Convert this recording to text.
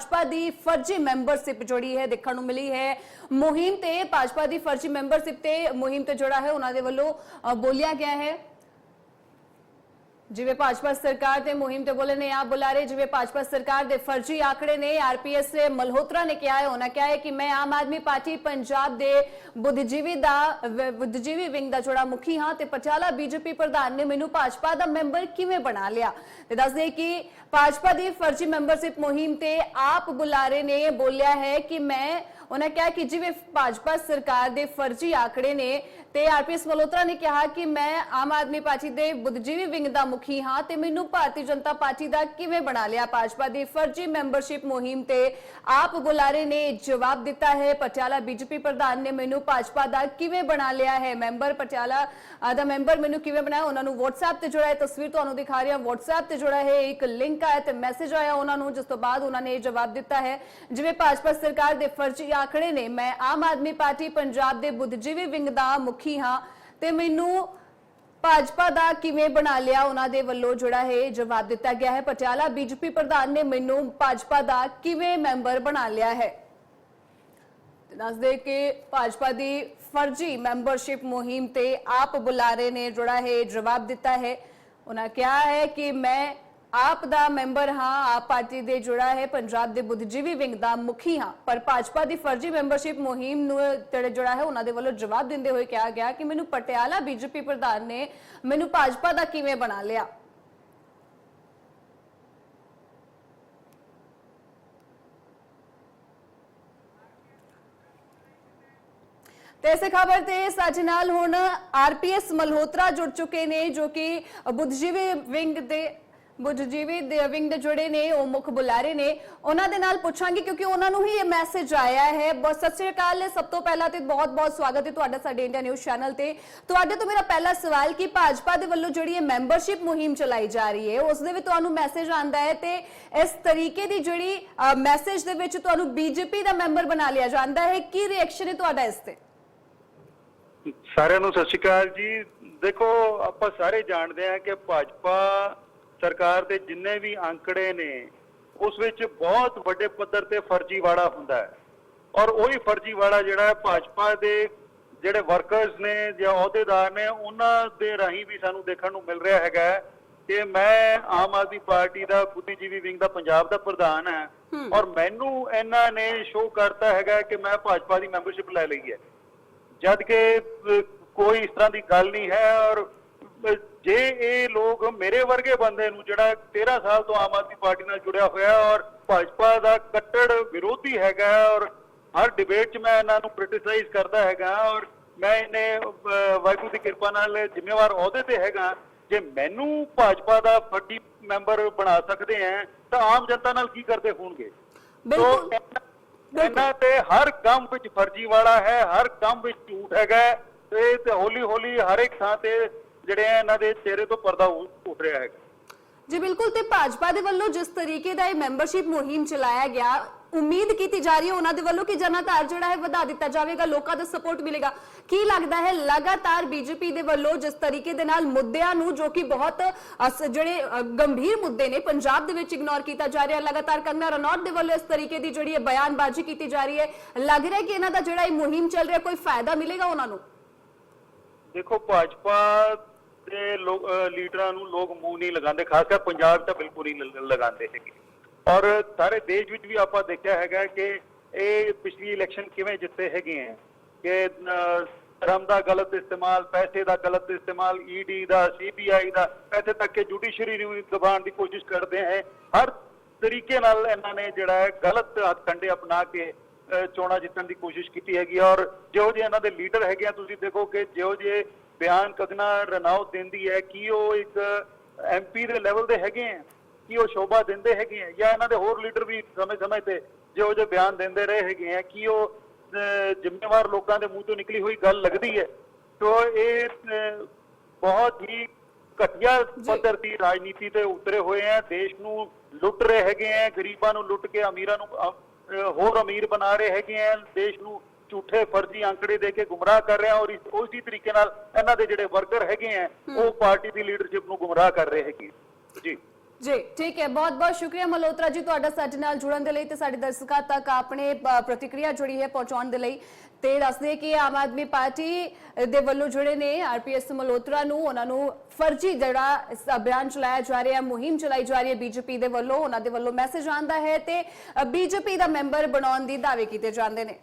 ਭਾਜਪਾ ਦੀ ਫਰਜ਼ੀ ਮੈਂਬਰਸ਼ਿਪ ਜਿਹੜੀ ਹੈ ਦੇਖਣ ਨੂੰ ਮਿਲੀ ਹੈ। ਮੁਹਿੰਮ ਤੇ ਭਾਜਪਾ ਦੀ ਫਰਜ਼ੀ ਮੈਂਬਰਸ਼ਿਪ ਤੇ ਮੁਹਿੰਮ ਤੇ ਜੋੜਾ ਹੈ ਉਹਨਾਂ ਦੇ ਵੱਲੋਂ ਅ, ਬੋਲਿਆ ਗਿਆ ਹੈ। ਜਿਵੇਂ ਭਾਜਪਾ ਸਰਕਾਰ ਤੇ ਮੁਹਿੰਮ ਤੇ ਬੋਲੇ ਨੇ, ਆਪ ਬੁਲਾਰੇ ਜਿਵੇਂ ਭਾਜਪਾ ਸਰਕਾਰ ਦੇ ਫਰਜ਼ੀ ਆંકੜੇ ਨੇ ਆਰਪੀਐਸ ਦੇ ਮਲਹੋਤਰਾ ਨੇ ਕਿਹਾ ਹੈ, ਉਹਨਾਂ ਕਿਹਾ ਹੈ ਕਿ ਮੈਂ ਆਮ ਆਦਮੀ ਪਾਰਟੀ ਪੰਜਾਬ ਦੇ ਬੁੱਧਜੀਵੀ ਦਾ ਬੁੱਧਜੀਵੀ ਵਿੰਗ ਦਾ ਜੋੜਾ ਮੁਖੀ ਹਾਂ ਤੇ ਪਟਿਆਲਾ ਬੀਜੇਪੀ ਪ੍ਰਧਾਨ ਨੇ ਮੈਨੂੰ ਭਾਜਪਾ ਦਾ ਮੈਂਬਰ ਕਿਵੇਂ ਬਣਾ ਲਿਆ? ਤੇ ਦੱਸਦੇ ਕਿ ਭਾਜਪਾ ਦੀ ਫਰਜ਼ੀ ਮੈਂਬਰਸ਼ਿਪ ਮੁਹਿੰਮ ਤੇ ਆਪ ਬੁਲਾਰੇ ਨੇ, ਬੋਲਿਆ ਹੈ ਕਿ ਮੈਂ ਉਹਨਾਂ ਕਿਹਾ ਕਿ ਜਿਵੇਂ ਭਾਜਪਾ ਸਰਕਾਰ ਦੇ ਫਰਜ਼ੀ ਆંકੜੇ ਨੇ ਤੇ ਆਰਪੀਐਸ ਮਲਹੋਤਰਾ ਨੇ ਕਿਹਾ ਕਿ ਮੈਂ ਆਮ ਆਦਮੀ ਪਾਰਟੀ ਦੇ ਬੁੱਧਜੀਵੀ ਵਿੰਗ ਦਾ ਮੁਖੀ ਹਾਂ ਤੇ ਮੈਨੂੰ ਭਾਰਤੀ ਜਨਤਾ ਪਾਰਟੀ ਦਾ ਕਿਵੇਂ ਬਣਾ ਲਿਆ? ਭਾਜਪਾ ਦੀ ਫਰਜ਼ੀ ਮੈਂਬਰਸ਼ਿਪ ਮੁਹਿੰਮ ਤੇ ਆਪ ਬੁਲਾਰੇ ਨੇ ਜਵਾਬ ਦਿੱਤਾ ਹੈ। ਪਟਿਆਲਾ ਬੀਜੇਪੀ ਪ੍ਰਧਾਨ ਨੇ ਮੈਨੂੰ ਭਾਜਪਾ ਦਾ ਕਿਵੇਂ ਬਣਾ ਲਿਆ ਹੈ? ਮੈਂਬਰ ਪਟਿਆਲਾ ਦਾ ਮੈਂਬਰ ਮੈਨੂੰ ਕਿਵੇਂ ਬਣਾਇਆ? ਉਹਨਾਂ ਨੂੰ WhatsApp ਤੇ ਜੋੜਾ ਹੈ। ਤਸਵੀਰ ਤੁਹਾਨੂੰ ਦਿਖਾ ਰਹੀ। ਹਾਂ WhatsApp ਤੇ ਜੋੜਾ ਹੈ। ਇੱਕ ਲਿੰਕ ਆਇਆ ਤੇ ਮੈਸੇਜ ਆਇਆ ਉਹਨਾਂ ਨੂੰ, ਜਿਸ ਤੋਂ ਬਾਅਦ ਉਹਨਾਂ ਨੇ ਇਹ ਜਵਾਬ ਦਿੱਤਾ ਹੈ। ਜਿਵੇਂ ਭਾਜਪਾ ਸਰਕਾਰ ਦੇ ਫਰਜ਼ੀ ਆંકੜੇ ਨੇ। ਮੈਂ ਆਮ ਆਦਮੀ ਪਾਰਟੀ ਪੰਜਾਬ ਦੇ ਬੁੱਧਜੀਵੀ ਵਿੰਗ ਦਾ ਮੁਖੀ ਹਾਂ ਤੇ ਮੈਨੂੰ ਭਾਜਪਾ ਦਾ ਕਿਵੇਂ ਬਣਾ ਲਿਆ ਉਹਨਾਂ ਦੇ ਵੱਲੋਂ ਜਿਹੜਾ ਹੈ ਜਵਾਬ ਦਿੱਤਾ ਗਿਆ ਹੈ। ਪਟਿਆਲਾ ਬੀਜੇਪੀ ਪ੍ਰਧਾਨ ਨੇ ਮੈਨੂੰ ਭਾਜਪਾ ਦਾ ਕਿਵੇਂ ਮੈਂਬਰ ਬਣਾ ਲਿਆ ਹੈ? ਦੱਸਦੇ ਕਿ ਭਾਜਪਾ ਦੀ ਫਰਜ਼ੀ ਮੈਂਬਰਸ਼ਿਪ ਮੁਹਿੰਮ ਤੇ ਆਪ ਬੁਲਾਰੇ ਨੇ, ਜਿਹੜਾ ਹੈ ਜਵਾਬ ਦਿੱਤਾ ਹੈ। ਉਹਨਾਂ ਕਿਹਾ ਹੈ ਕਿ ਮੈਂ ਆਪ ਦਾ ਮੈਂਬਰ ਹਾਂ, ਆਪ ਪਾਰਟੀ ਦੇ ਜੁੜਾ ਹੈ, ਪੰਜਾਬ ਦੇ ਬੁੱਧਜੀਵੀ ਵਿੰਗ ਦਾ ਮੁਖੀ ਹਾਂ। ਪਰ ਭਾਜਪਾ ਦੀ ਫਰਜ਼ੀ ਮੈਂਬਰਸ਼ਿਪ ਮੁਹਿੰਮ ਨੂੰ ਜਿਹੜੇ ਜੁੜਾ ਹੈ, ਉਹਨਾਂ ਦੇ ਵੱਲੋਂ ਜਵਾਬ ਦਿੰਦੇ ਹੋਏ ਕਿਹਾ ਗਿਆ ਕਿ ਮੈਨੂੰ ਪਟਿਆਲਾ ਬੀਜੇਪੀ ਪ੍ਰਧਾਨ ਨੇ ਮੈਨੂੰ ਭਾਜਪਾ ਦਾ ਕਿਵੇਂ ਬਣਾ ਲਿਆ? ਤੇ ਇਸੇ ਖਬਰ ਤੇ ਸਾਡੇ ਨਾਲ ਹੁਣ ਆਰਪੀਐਸ ਮਲਹੋਤਰਾ ਜੁੜ ਚੁੱਕੇ ਨੇ, ਜੋ ਕਿ ਬੁੱਧਜੀਵੀ ਵਿੰਗ ਦੇ ਬੁੱਧਜੀਵੀ ਦੇ ਦੇ ਜੁੜੇ ਨੇ, ਉਹ ਮੁੱਖ ਬੁਲਾਰੇ ਨੇ। ਉਹਨਾਂ ਦੇ ਨਾਲ ਪੁੱਛਾਂਗੇ ਕਿਉਂਕਿ ਉਹਨਾਂ ਨੂੰ ਹੀ ਇਹ ਮੈਸੇਜ ਆਇਆ ਹੈ। ਬਹੁਤ ਸਤਿ ਸ਼੍ਰੀ ਅਕਾਲ। ਸਭ ਤੋਂ ਪਹਿਲਾਂ ਤੇ ਬਹੁਤ-ਬਹੁਤ ਸਵਾਗਤ ਹੈ ਤੁਹਾਡਾ ਸਾਡੇ ਇੰਡੀਆ ਨਿਊਜ਼ ਚੈਨਲ ਤੇ। ਤੁਹਾਡੇ ਤੋਂ ਮੇਰਾ ਪਹਿਲਾ ਸਵਾਲ ਕਿ ਭਾਜਪਾ ਦੇ ਵੱਲੋਂ ਜਿਹੜੀ ਇਹ ਮੈਂਬਰਸ਼ਿਪ ਮੁਹਿੰਮ ਚਲਾਈ ਜਾ ਰਹੀ ਹੈ, ਉਸ ਦੇ ਵਿੱਚ ਤੁਹਾਨੂੰ ਮੈਸੇਜ ਆਂਦਾ ਹੈ ਤੇ ਇਸ ਤਰੀਕੇ ਦੀ ਜਿਹੜੀ ਮੈਸੇਜ ਦੇ ਵਿੱਚ ਤੁਹਾਨੂੰ ਬੀਜੇਪੀ ਦਾ ਮੈਂਬਰ ਬਣਾ ਲਿਆ ਜਾਂਦਾ ਹੈ। ਕੀ ਰਿਐਕਸ਼ਨ ਹੈ ਤੁਹਾਡਾ ਇਸ ਤੇ? ਸਾਰਿਆਂ ਨੂੰ ਸਤਿ ਸ਼੍ਰੀ ਅਕਾਲ ਜੀ। ਦੇਖੋ, ਆਪਾਂ ਸਾਰੇ ਜਾਣਦੇ ਹਾਂ ਕਿ ਭਾਜਪਾ ਸਰਕਾਰ ਦੇ ਜਿੰਨੇ ਵੀ ਅੰਕੜੇ ਨੇ ਉਸ ਵਿੱਚ ਬਹੁਤ ਵੱਡੇ ਪੱਧਰ ਤੇ ਫਰਜ਼ੀਵਾੜਾ ਹੁੰਦਾ ਹੈ। ਔਰ ਉਹੀ ਫਰਜ਼ੀਵਾੜਾ ਜਿਹੜਾ ਹੈ ਭਾਜਪਾ ਦੇ ਜਿਹੜੇ ਵਰਕਰਸ ਨੇ ਜਾਂ ਅਹੁਦੇਦਾਰ ਨੇ ਉਹਨਾਂ ਦੇ ਰਾਹੀਂ ਵੀ ਸਾਨੂੰ ਦੇਖਣ ਨੂੰ ਮਿਲ ਰਿਹਾ ਹੈਗਾ ਕਿ ਮੈਂ ਆਮ ਆਦਮੀ ਪਾਰਟੀ ਦਾ ਬੁੱਧੀਜੀਵੀ ਵਿੰਗ ਦਾ ਪੰਜਾਬ ਦਾ ਪ੍ਰਧਾਨ ਹਾਂ। ਔਰ ਮੈਨੂੰ ਇਹਨਾਂ ਨੇ ਸ਼ੋਅ ਕਰਤਾ ਹੈਗਾ ਕਿ ਮੈਂ ਭਾਜਪਾ ਦੀ ਮੈਂਬਰਸ਼ਿਪ ਲੈ ਲਈ ਹੈ। ਜਦ ਕਿ ਕੋਈ ਇਸ ਤਰ੍ਹਾਂ ਦੀ ਗੱਲ ਨਹੀਂ ਹੈ ਔਰ ਜੇ ਇਹ ਲੋਕ ਮੇਰੇ ਵਰਗੇ ਬੰਦੇ ਨੂੰ ਜਿਹੜਾ 13 ਸਾਲ ਤੋਂ ਆਮ ਆਦਮੀ ਪਾਰਟੀ ਨਾਲ ਜੁੜਿਆ ਹੋਇਆ ਔਰ ਭਾਜਪਾ ਦਾ ਕੱਟੜ ਵਿਰੋਧੀ ਹੈਗਾ ਔਰ ਹਰ ਡਿਬੇਟ 'ਚ ਮੈਂ ਇਹਨਾਂ ਨੂੰ ਕ੍ਰਿਟਿਸਾਈਜ਼ ਕਰਦਾ ਹੈਗਾ ਔਰ ਮੈਂ ਇਹਨੇ ਵਾਹਿਗੁਰੂ ਦੀ ਕਿਰਪਾ ਨਾਲ ਜ਼ਿੰਮੇਵਾਰ ਅਹੁਦੇ ਤੇ ਹੈਗਾ। ਜੇ ਮੈਨੂੰ ਭਾਜਪਾ ਦਾ ਫੱਟੀ ਮੈਂਬਰ ਬਣਾ ਸਕਦੇ ਆ ਤਾਂ ਆਮ ਜਨਤਾ ਨਾਲ ਕੀ ਕਰਦੇ ਹੋਣਗੇ? ਬਿਲਕੁਲ। ਇਹਨਾਂ- ਤੇ ਹਰ ਕੰਮ ਵਿੱਚ ਫਰਜ਼ੀਵਾੜਾ ਹੈ ਹਰ ਕੰਮ ਵਿੱਚ ਝੂਠ ਹੈਗਾ ਤੇ ਹੌਲੀ ਹੌਲੀ ਹਰ ਇੱਕ ਥਾਂ ਤੇ ਜਿਹੜੇ ਇਹਨਾਂ ਦੇ ਚਿਹਰੇ ਤੋਂ ਪਰਦਾ ਉੱਠ ਰਿਹਾ ਹੈਗਾ। ਜੀ ਬਿਲਕੁਲ ਤੇ ਭਾਜਪਾ ਦੇ ਵੱਲੋਂ ਜਿਸ ਤਰੀਕੇ ਦਾ ਇਹ ਮੈਂਬਰਸ਼ਿਪ ਮੁਹਿੰਮ ਚਲਾਇਆ ਗਿਆ ਉਮੀਦ ਕੀਤੀ ਜਾ ਰਹੀ ਹੈ ਉਹਨਾਂ ਦੇ ਵੱਲੋਂ ਕਿ ਜਨਤਾਰ ਜਿਹੜਾ ਹੈ ਵਧਾ ਦਿੱਤਾ ਜਾਵੇਗਾ ਲੋਕਾਂ ਦਾ ਸਪੋਰਟ ਮਿਲੇਗਾ। ਕੀ ਲੱਗਦਾ ਹੈ ਲਗਾਤਾਰ ਬੀਜੇਪੀ ਦੇ ਵੱਲੋਂ ਜਿਸ ਤਰੀਕੇ ਦੇ ਨਾਲ ਮੁੱਦਿਆਂ ਨੂੰ ਜੋ ਕਿ ਬਹੁਤ ਅਸ- ਜਿਹੜੇ ਅ, ਗੰਭੀਰ ਮੁੱਦੇ ਨੇ ਪੰਜਾਬ ਦੇ ਵਿੱਚ ਇਗਨੋਰ ਕੀਤਾ ਜਾ ਰਿਹਾ ਲਗਾਤਾਰ ਕੰਗਨਾ ਰਣੌਤ ਦੇ ਵੱਲੋਂ ਇਸ ਤਰੀਕੇ ਦੀ ਜਿਹੜੀ ਹੈ ਬਿਆਨਬਾਜ਼ੀ ਕੀਤੀ ਜਾ ਰਹੀ ਹੈ ਲੱਗ ਰਿਹਾ ਕਿ ਇਹਨਾਂ ਦਾ ਜਿਹੜਾ ਇਹ ਮੁਹਿੰਮ ਚੱਲ ਰਿਹਾ ਕੋਈ ਫਾਇਦਾ ਮਿਲੇਗਾ ਉਹਨਾਂ ਨੂੰ? ਦੇਖੋ ਭਾਜਪਾ ਦੇ ਲੀਡਰਾਂ ਨੂੰ ਲੋਕ ਮੂੰਹ ਨਹੀਂ ਲਗਾਉਂਦੇ ਖਾਸ ਕਰ ਪੰਜਾਬ ਤਾਂ ਬਿਲਕੁਲ ਹੀ ਲਗਾਉਂਦੇ ਹੈਗੇ। ਔਰ ਸਾਰੇ ਦੇਸ਼ ਵਿੱਚ ਵੀ ਆਪਾਂ ਦੇਖਿਆ ਹੈਗਾ ਕਿ ਇਹ ਪਿਛਲੀ ਇਲੈਕਸ਼ਨ ਕਿਵੇਂ ਜਿੱਤੇ ਹੈਗੇ ਹੈ ਕਿ ਅਹ, ਧਰਮ ਦਾ ਗਲਤ ਇਸਤੇਮਾਲ ਪੈਸੇ ਦਾ ਗਲਤ ਇਸਤੇਮਾਲ ਈਡੀ ਦਾ ਸੀਬੀਆਈ ਦਾ ਇੱਥੇ ਤੱਕ ਕਿ ਜੁਡੀਸ਼ਰੀ ਨੂੰ ਦਬਾਉਣ ਦੀ ਕੋਸ਼ਿਸ਼ ਕਰਦੇ ਹੈ ਹਰ ਤਰੀਕੇ ਨਾਲ ਇਹਨਾਂ ਨੇ ਜਿਹੜਾ ਹੈ ਗਲਤ ਹੱਥਕੰਡੇ ਅਪਣਾ ਕੇ ਚੋਣਾਂ ਜਿੱਤਣ ਦੀ ਕੋਸ਼ਿਸ਼ ਕੀਤੀ ਹੈਗੀ ਔਰ ਜਿਹੋ ਜਿਹੇ ਇਹਨਾਂ ਦੇ ਲੀਡਰ ਹੈਗੇ ਆ ਤੁਸੀਂ ਦੇਖੋ ਕਿ ਜਿਹੋ ਜਿਹੇ ਬਿਆਨ ਕਗਨਾ ਰਣਾਉਤ ਦਿੰਦੀ ਹੈ ਕਿ ਉਹ ਇੱਕ ਐਮਪੀ ਦੇ ਲੈਵਲ ਦੇ ਹੈਗੇ ਆ? ਕਿ ਉਹ ਸ਼ੋਭਾ ਦਿੰਦੇ ਹੈਗੇ ਆ? ਜਾਂ ਇਹਨਾਂ ਦੇ ਹੋਰ ਲੀਡਰ ਵੀ ਸਮੇਂ-ਸਮੇਂ ਤੇ ਜਿਹੋ ਜਿਹੇ ਬਿਆਨ ਦਿੰਦੇ ਰਹੇ ਹੈਗੇ ਆ ਕਿ ਉਹ ਜ਼ਿੰਮੇਵਾਰ ਲੋਕਾਂ ਦੇ ਮੂੰਹ ਤੋਂ ਨਿਕਲੀ ਹੋਈ ਗੱਲ ਲੱਗਦੀ ਹੈ? ਤੋ ਇਹ ਬਹੁਤ ਹੀ ਘਟੀਆ ਪੱਧਰ ਦੀ ਰਾਜਨੀਤੀ ਤੇ ਉਤਰੇ ਹੋਏ ਆ। ਦੇਸ਼ ਨੂੰ ਲੁੱਟ ਰਹੇ ਹੈਗੇ ਆ ਗਰੀਬਾਂ ਨੂੰ ਲੁੱਟ ਕੇ ਅਮੀਰਾਂ ਨੂੰ ਹੋਰ ਅਮੀਰ ਬਣਾ ਰਹੇ ਹੈਗੇ ਆ ਦੇਸ਼ ਨੂੰ ਝੂਠੇ ਫਰਜ਼ੀ ਅੰਕੜੇ ਦੇ ਕੇ ਗੁੰਮਰਾਹ ਕਰ ਰਹੇ ਆ ਔਰ ਉਸੇ ਤਰੀਕੇ ਨਾਲ ਇਹਨਾਂ ਦੇ ਜਿਹੜੇ ਵਰਕਰ ਹੈਗੇ ਆ ਉਹ ਪਾਰਟੀ ਦੀ ਲੀਡਰਸ਼ਿਪ ਨੂੰ ਗੁੰਮਰਾਹ ਕਰ ਰਹੇ ਹੈਗੇ ਜੀ। ਜੀ ਠੀਕ ਹੈ। ਬਹੁਤ ਬਹੁਤ ਸ਼ੁਕਰੀਆ ਮਲਹੋਤਰਾ ਜੀ ਤੁਹਾਡਾ ਸਾਡੇ ਨਾਲ ਜੁੜਨ ਦੇ ਲਈ ਤੇ ਸਾਡੇ ਦਰਸ਼ਕਾਂ ਤੱਕ ਆਪਣੇ ਅ, ਪ੍ਰਤੀਕਿਰਿਆ ਜਿਹੜੀ ਹੈ ਪਹੁੰਚਾਉਣ ਦੇ ਲਈ। ਤੇ ਦੱਸਦੇ ਕਿ ਆਮ ਆਦਮੀ ਪਾਰਟੀ ਦੇ ਵੱਲੋਂ ਜਿਹੜੇ ਨੇ ਆਰਪੀਐਸ ਮਲਹੋਤਰਾ ਨੂੰ ਉਹਨਾਂ ਨੂੰ ਫਰਜ਼ੀ ਜਿਹੜਾ ਇਸ ਅਭਿਆਨ ਚਲਾਇਆ ਜਾ ਰਿਹਾ ਮੁਹਿੰਮ ਚਲਾਈ ਜਾ ਰਹੀ ਹੈ ਬੀਜੇਪੀ ਦੇ ਵੱਲੋਂ ਉਹਨਾਂ ਦੇ ਵੱਲੋਂ ਮੈਸੇਜ ਆਂਦਾ ਹੈ ਤੇ ਬੀਜੇਪੀ ਦਾ ਮੈਂਬਰ ਬਣਾਉਣ ਦੀ ਦਾਅਵੇ ਕੀਤੇ ਜਾਂਦੇ ਨੇ।